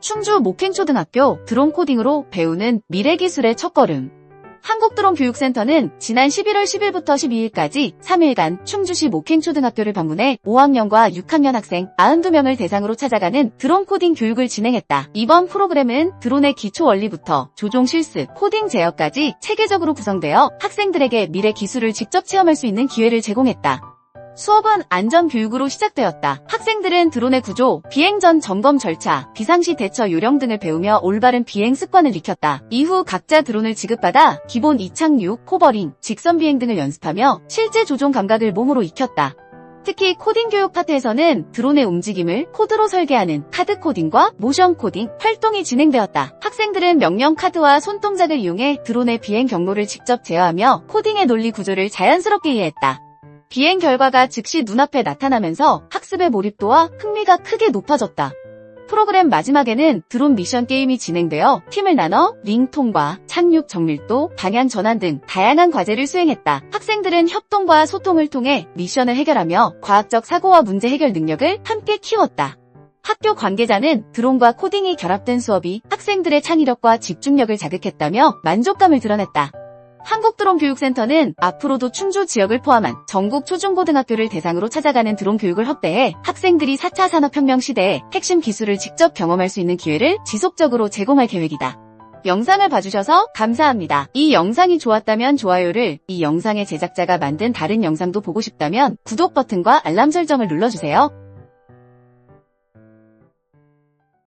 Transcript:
충주 목행초등학교 드론 코딩으로 배우는 미래 기술의 첫걸음. 한국드론교육센터는 지난 11월 10일부터 12일까지 3일간 충주시 목행초등학교를 방문해 5학년과 6학년 학생 92명을 대상으로 찾아가는 드론 코딩 교육을 진행했다. 이번 프로그램은 드론의 기초 원리부터 조종 실습, 코딩 제어까지 체계적으로 구성되어 학생들에게 미래 기술을 직접 체험할 수 있는 기회를 제공했다. 수업은 안전 교육으로 시작되었다. 학생들은 드론의 구조, 비행 전 점검 절차, 비상시 대처 요령 등을 배우며 올바른 비행 습관을 익혔다. 이후 각자 드론을 지급받아 기본 이착륙, 호버링, 직선 비행 등을 연습하며 실제 조종 감각을 몸으로 익혔다. 특히 코딩 교육 파트에서는 드론의 움직임을 코드로 설계하는 카드 코딩과 모션 코딩 활동이 진행되었다. 학생들은 명령 카드와 손동작을 이용해 드론의 비행 경로를 직접 제어하며 코딩의 논리 구조를 자연스럽게 이해했다. 비행 결과가 즉시 눈앞에 나타나면서 학습의 몰입도와 흥미가 크게 높아졌다. 프로그램 마지막에는 드론 미션 게임이 진행되어 팀을 나눠 링 통과, 착륙 정밀도, 방향 전환 등 다양한 과제를 수행했다. 학생들은 협동과 소통을 통해 미션을 해결하며 과학적 사고와 문제 해결 능력을 함께 키웠다. 학교 관계자는 드론과 코딩이 결합된 수업이 학생들의 창의력과 집중력을 자극했다며 만족감을 드러냈다. 한국드론교육센터는 앞으로도 충주 지역을 포함한 전국 초중고등학교를 대상으로 찾아가는 드론 교육을 확대해 학생들이 4차 산업혁명 시대에 핵심 기술을 직접 경험할 수 있는 기회를 지속적으로 제공할 계획이다. 영상을 봐주셔서 감사합니다. 이 영상이 좋았다면 좋아요를, 이 영상의 제작자가 만든 다른 영상도 보고 싶다면 구독 버튼과 알람 설정을 눌러주세요.